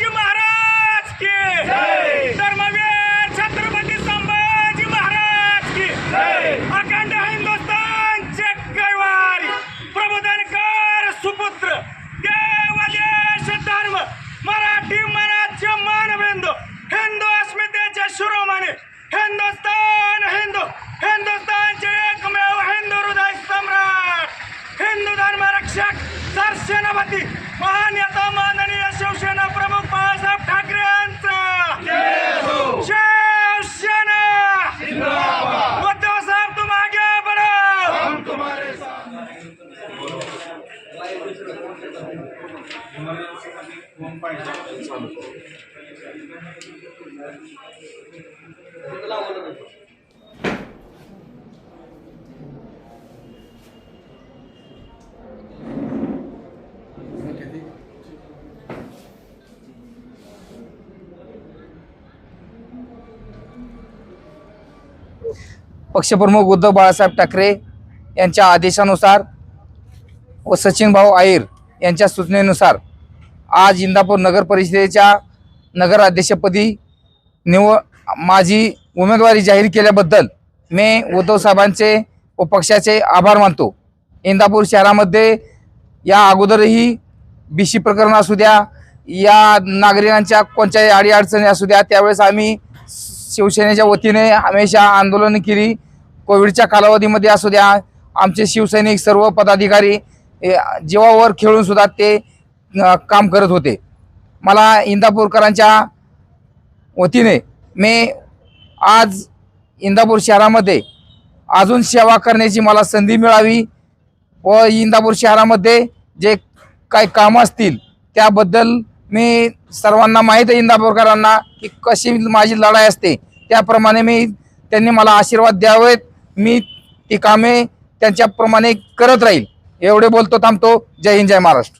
शिवाजी महाराज की. धर्मवीर छत्रपती संभाजी महाराज की. अखंड हिंदुस्थानचे कैवारी प्रबोधनकार सुपुत्र देवदेश धर्म मराठी मनाचे मानवेंदू हिंदू अस्मितेचे शिरोमणी हिंदुस्थान हिंदू हिंदुस्थानचे एकमेव हिंदू हृदय सम्राट हिंदू धर्म रक्षक सरसेनापती महान पक्षप्रमुख उद्धव बाळासाहेब ठाकरे यांच्या आदेशानुसार व सचिन भाऊ आयर यांच्या सूचनेनुसार आज इंदापूर नगर परिषदेच्या नगर निव माझी उमेदवारी जाहीर केल्याबद्दल मी उद्धव साहेबांचे व पक्षाचे आभार मानतो. इंदापूर शहरामध्ये या अगोदरही बी सी प्रकरण असू द्या या नागरिकांच्या कोणत्याही अडीअडचणी असू द्या त्यावेळेस आम्ही शिवसेनेच्या वतीने हमेशा आंदोलन केली. कोविडच्या कालावधीमध्ये असू द्या आमचे शिवसैनिक सर्व पदाधिकारी जीवावर खेळून सुद्धा ते काम करत होते. मला इंदापूरकरांच्या वतीने मी आज इंदापूर शहरामध्ये अजून सेवा करण्याची मला संधी मिळावी व इंदापूर शहरामध्ये जे काही कामं असतील त्याबद्दल मी सर्वांना माहीत आहे इंदापूरकरांना की कशी माझी लढाई असते. त्याप्रमाणे मी त्यांनी मला आशीर्वाद द्यावेत. मी ती कामे त्यांच्याप्रमाणे करत राहील. एवढे बोलतो थांबतो. जय हिंद जय महाराष्ट्र.